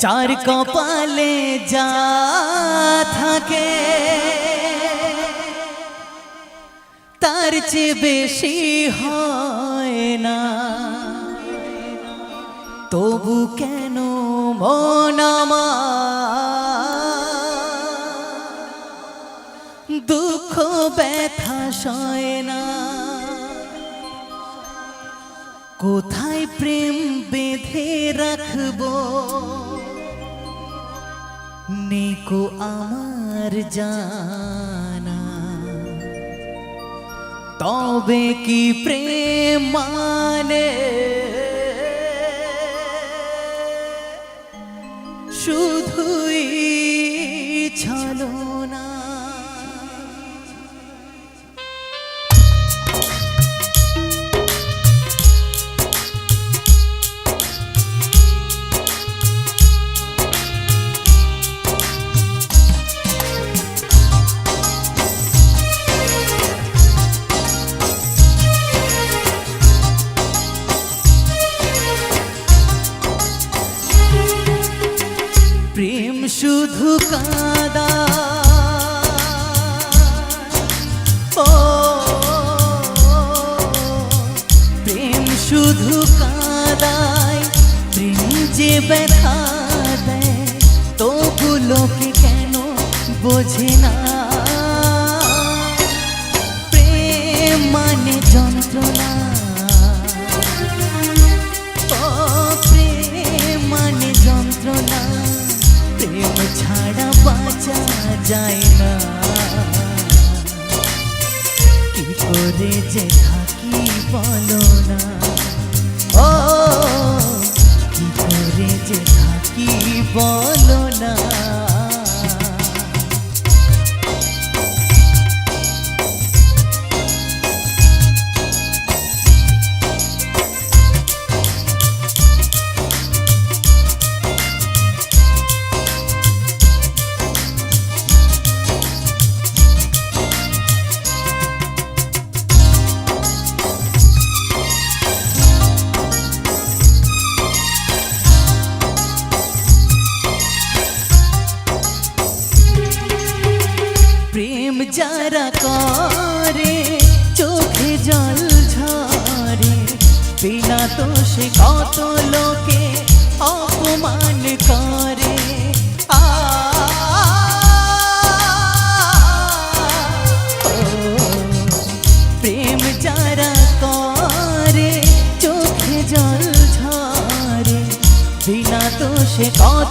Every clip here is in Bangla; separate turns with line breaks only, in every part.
যার কপালে যা থাকে তার চেয়ে বেশি হয় না। তবু কেন মন আমার দুঃখ ব্যথা সয় না? কোথায় প্রেম বেঁধে রাখব? নেকো আমার জানা। তবে কি প্রেম মানে? শুধুই ছলনা। শুধু ও প্রেম শুধু কাদায় প্রেম দেয় তোগুলোকে কেন বোঝে না? কি করে যে থাকি বলো না? ও কি করে যে থাকি বলো না?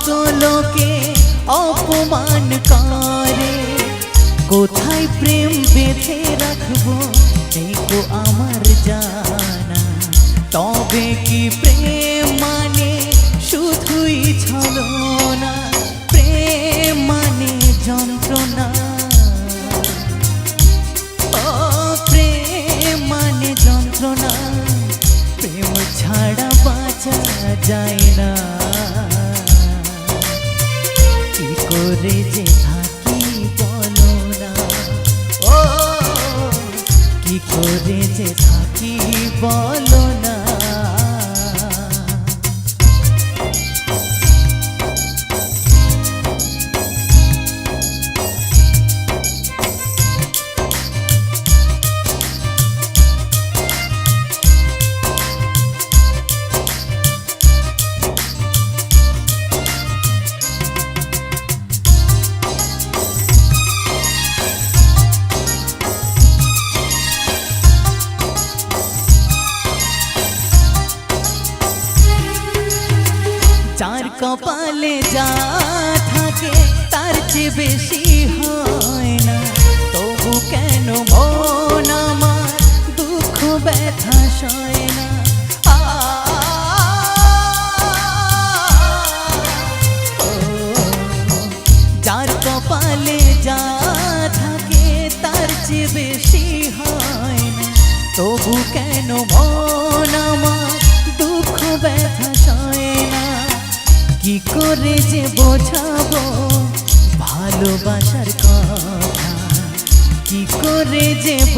কত লোকে অপমান করে। কোথায় প্রেম বেঁধে রাখব দেখো আমার জানা। তবে কি প্রেম মানে শুধুই ছলনা? প্রেম মানে যন্ত্রণা। প্রেম মানে যন্ত্রণা। প্রেম ছাড়া বাঁচা যায় না। কি করে যে থাকি বলো না ও কি করে যে থাকি বলো যা থাকে, তার চেয়ে বেশি হয় না। তবু কেন মন আমার, দুঃখ ব্যথা সয় না।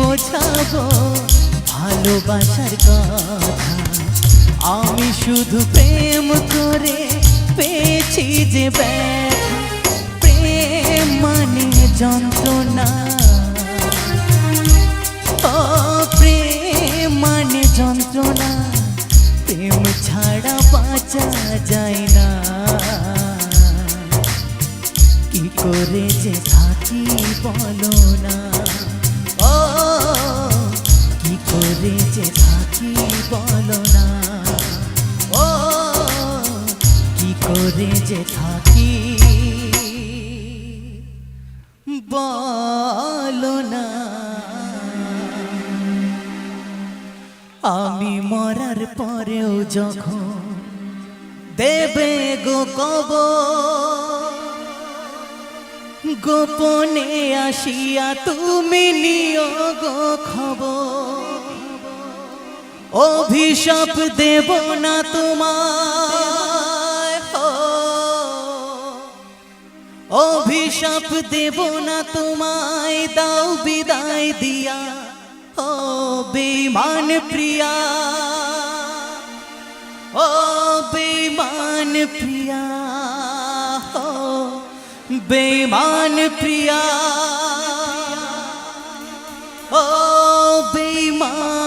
বোঝাবো ভালোবাসার কথা। আমি শুধু প্রেম করে পেয়েছি যে প্রেম মানে যন্ত্রণা। ও, প্রেম মানে যন্ত্রণা। প্রেম ছাড়া বাঁচা যায় না। কি করে যে থাকি বলো না। ও কি করে যে থাকি বলো না? ও, কি করে যে থাকি বলো না? আমি মরার পরেও যখন দেবে গো কব গোপনে আসিয়া তুমি নিও গো অভিশাপ দেব না তোমায় অভিশাপ দেব না তোমায়, দাও বিদায় দিয়া ও বেমান প্রিয়া। ও বেমান প্রিয়া। বেমান প্রিয়া ও বেমান